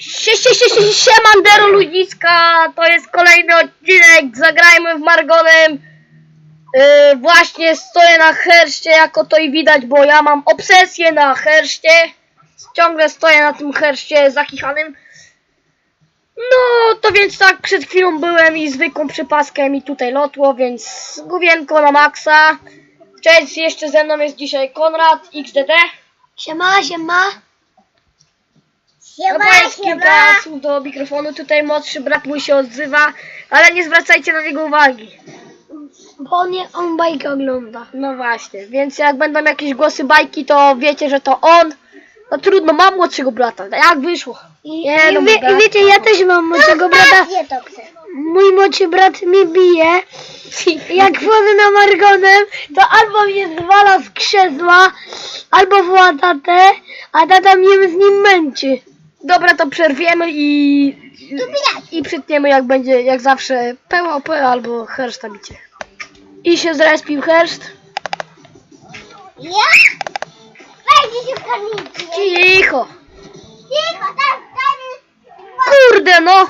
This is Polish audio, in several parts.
Sie, sie, sie, siemandero ludziska, to jest kolejny odcinek, zagrajmy w Margonem. Yy, właśnie stoję na herszcie, jako to i widać, bo ja mam obsesję na herszcie. Ciągle stoję na tym herszcie zakichanym. No, to więc tak, przed chwilą byłem i zwykłą przypaskę mi tutaj lotło, więc główienko na maksa. Cześć, jeszcze ze mną jest dzisiaj Konrad XDD. Siema, siema. No powiedz kilka słów do mikrofonu, tutaj młodszy brat mój się odzywa, ale nie zwracajcie na niego uwagi. Bo on, nie, on bajkę ogląda. No właśnie, więc jak będą jakieś głosy bajki, to wiecie, że to on. No trudno, mam młodszego brata, no jak wyszło? I, Nie, i, no wie, brat. I wiecie, ja też mam młodszego brata. Mój młodszy brat mnie bije. Jak wchodzę na Margonem, to albo mnie zwala z krzesła, albo woła tatę, a tata mnie z nim męczy. Dobra, to przerwiemy i... I przytniemy jak będzie, jak zawsze, PvP albo herszt bicie. I się zrespił herszt. Ja? Wejdź się w kamienicy. Cicho. Cicho, tam, Kurde no!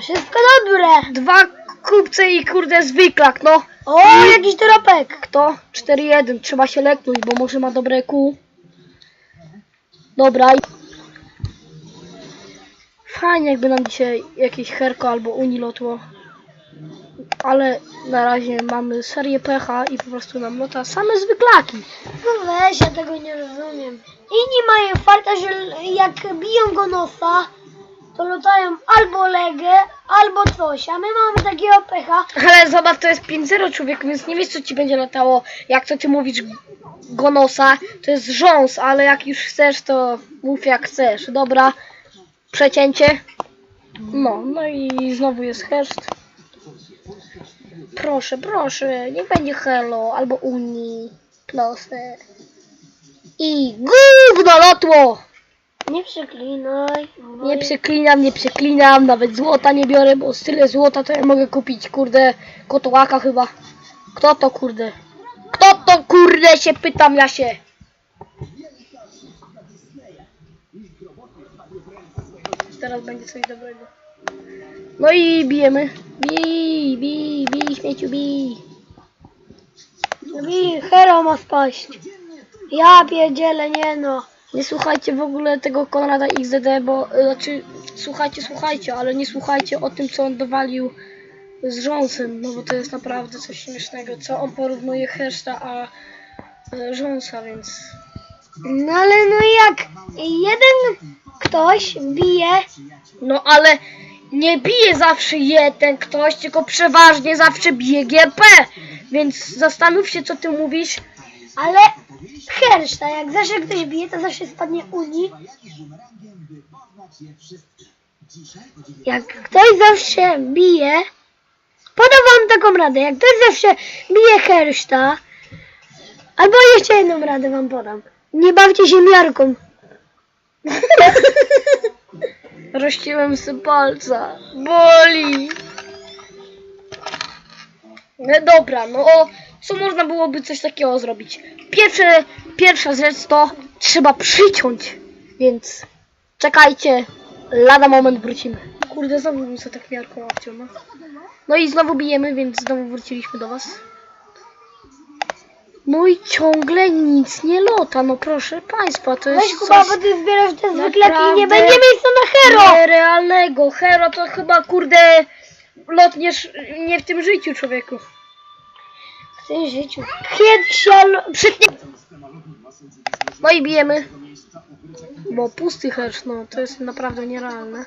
Wszystko dobre. Dwa kupce i kurde zwyklak, no. O, jakiś toropek. Kto? 4-1. Trzeba się leknąć, bo może ma dobre kół. Dobra. Fajnie jakby nam dzisiaj jakieś herko albo uni lotło. Ale na razie mamy serię pecha i po prostu nam lota same zwyklaki. No weź, ja tego nie rozumiem. Inni mają farta, że jak biją go nosa, to lotają albo legę, albo coś, a my mamy takiego pecha. Ale zobacz, to jest 5-0 człowiek, więc nie wiesz co ci będzie latało. Jak to ty mówisz gonosa, to jest rząs, ale jak już chcesz, to mów jak chcesz. Dobra, przecięcie. No, no i znowu jest herszt. Proszę, proszę, niech będzie hello, albo uni, proszę. I gówno lotło! Nie przeklinaj. Nie przeklinam, nie przeklinam, nawet złota nie biorę, bo z tyle złota to ja mogę kupić, kurde, kotołaka chyba. Kto to, kurde? Kto to, kurde, się pytam ja się. Teraz będzie coś dobrego. No i bijemy. Bij, bij, bij, śmieciu, bij. Wi, hero ma spaść. Ja pierdzielę, nie no. Nie słuchajcie w ogóle tego Konrada XDD, bo y, znaczy słuchajcie, słuchajcie, ale nie słuchajcie o tym, co on dowalił z rząsem, no bo to jest naprawdę coś śmiesznego, co on porównuje Herszta a y, rząsa, więc No ale no jak jeden ktoś bije, no ale nie bije zawsze jeden ktoś, tylko przeważnie zawsze bije GP, więc zastanów się, co ty mówisz. ale herszta, jak zawsze ktoś bije, to zawsze spadnie uni. Jak ktoś zawsze bije, podam wam taką radę, jak ktoś zawsze bije herszta, albo jeszcze jedną radę wam podam. Nie bawcie się miarką. Rościłem sobie palca. Boli. No dobra, no co można byłoby coś takiego zrobić? Pierwsze, pierwsza rzecz to trzeba przyciąć, więc czekajcie, lada moment wrócimy. Kurde, znowu sobie tak miarką obciął, no. No i znowu bijemy, więc znowu wróciliśmy do was. No i ciągle nic nie lota, no proszę państwa, to jest Weź Kuba, coś... bo ty zbierasz te zwyklaki i nie będzie miejsca na hero. Nierealnego. Hero to chyba kurde lotniesz nie w tym życiu człowieku. W tym życiu. Kiedyś lo- Przytnie. No i bijemy. Bo pusty hersz, no to jest naprawdę nierealne.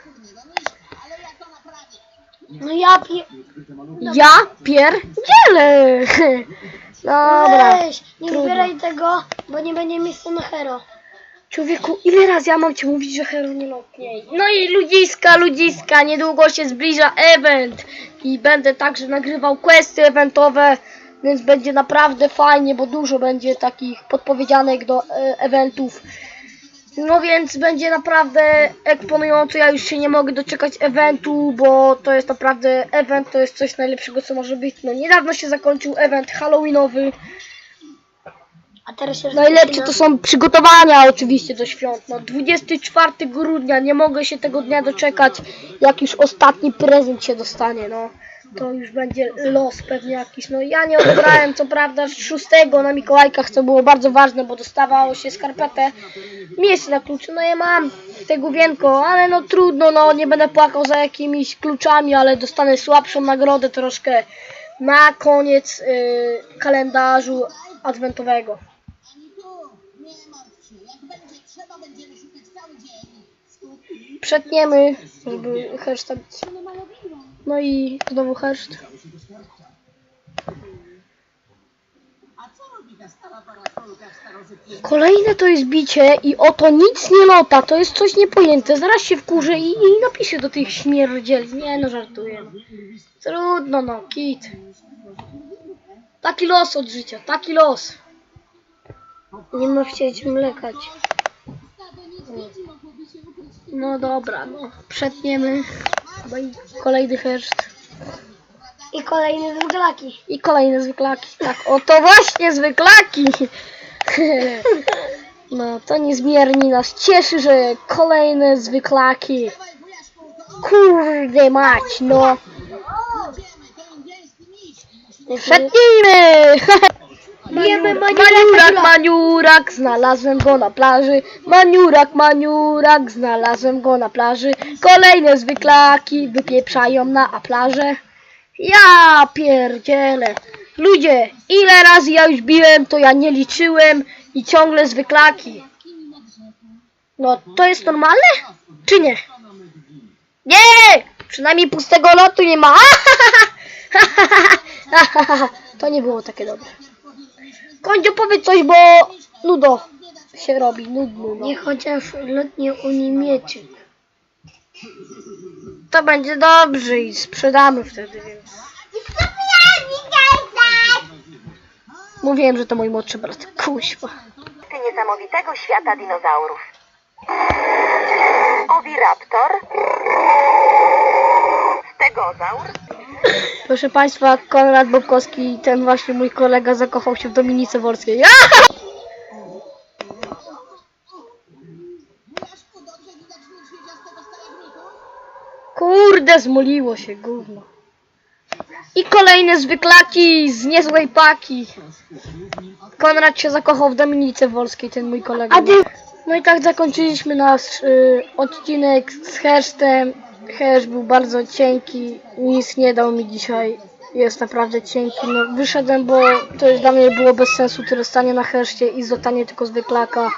No ja pie... Ja pierdzielę. Dobra. Weź, nie trudno. zbieraj tego, bo nie będzie miejsca na hero. Człowieku, ile razy ja mam ci mówić, że hero nie lotnie? No i ludziska, ludziska, niedługo się zbliża event i będę także nagrywał questy eventowe, więc będzie naprawdę fajnie, bo dużo będzie takich podpowiedzianek do e, eventów. No więc będzie naprawdę eksponująco, ja już się nie mogę doczekać eventu, bo to jest naprawdę event, to jest coś najlepszego co może być. No niedawno się zakończył event halloweenowy, A teraz się Najlepsze to są przygotowania oczywiście do świąt. No 24 grudnia, nie mogę się tego dnia doczekać, jak już ostatni prezent się dostanie, no. To już będzie los pewnie jakiś. No ja nie odebrałem co prawda 6 na Mikołajkach, co było bardzo ważne, bo dostawało się skarpetę. Miejsce na kluczy, no ja mam tego wienko, ale no trudno, no nie będę płakał za jakimiś kluczami, ale dostanę słabszą nagrodę troszkę na koniec y, kalendarzu adwentowego. Przetniemy, żeby tam... No i znowu herszt. Kolejne to jest bicie i oto nic nie lota, to jest coś niepojęte. Zaraz się wkurzę i, i napiszę do tych śmierdzieli. Nie no, żartuję. no. Trudno no, kit. Taki los od życia, taki los. Nie ma chcieć mlekać. No dobra, no. Przetniemy. I kolejny herszt. I kolejne zmglaki. I kolejne zwyklaki. Tak, oto właśnie zwyklaki. No, to niezmiernie nas cieszy, że kolejne zwyklaki. Kurde mać, no. Przetnijmy! Maniurak, maniurak, maniurak, znalazłem go na plaży. Maniurak, maniurak, znalazłem go na plaży. Kolejne zwyklaki wypieprzają na plażę. Ja pierdzielę. Ludzie, ile razy ja już biłem, to ja nie liczyłem i ciągle zwyklaki. No, to jest normalne? Czy nie? Nie! Przynajmniej pustego lotu nie ma. To nie było takie dobre. Kończę powiedz coś, bo nudo się robi, nudno. No. Nie chociaż lotnie uniemiecie. To będzie dobrze i sprzedamy wtedy, więc... Mówiłem, że to mój młodszy brat. Kuźwa. niesamowitego świata dinozaurów. Oviraptor, stegozaur, Proszę Państwa, Konrad Bobkowski, ten właśnie mój kolega zakochał się w Dominice Wolskiej. Ja! Kurde, zmoliło się gówno. I kolejne zwyklaki z niezłej paki. Konrad się zakochał w Dominice Wolskiej, ten mój kolega. No i tak zakończyliśmy nasz y, odcinek z hersztem. Hersz był bardzo cienki, nic nie dał mi dzisiaj. Jest naprawdę cienki. No, wyszedłem, bo to już dla mnie było bez sensu tyle stanie na herszcie i zostanie tylko zwyklaka.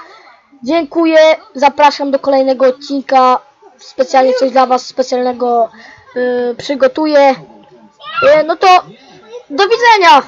Dziękuję, zapraszam do kolejnego odcinka. Specjalnie coś dla Was specjalnego y, przygotuję. Y, no to do widzenia!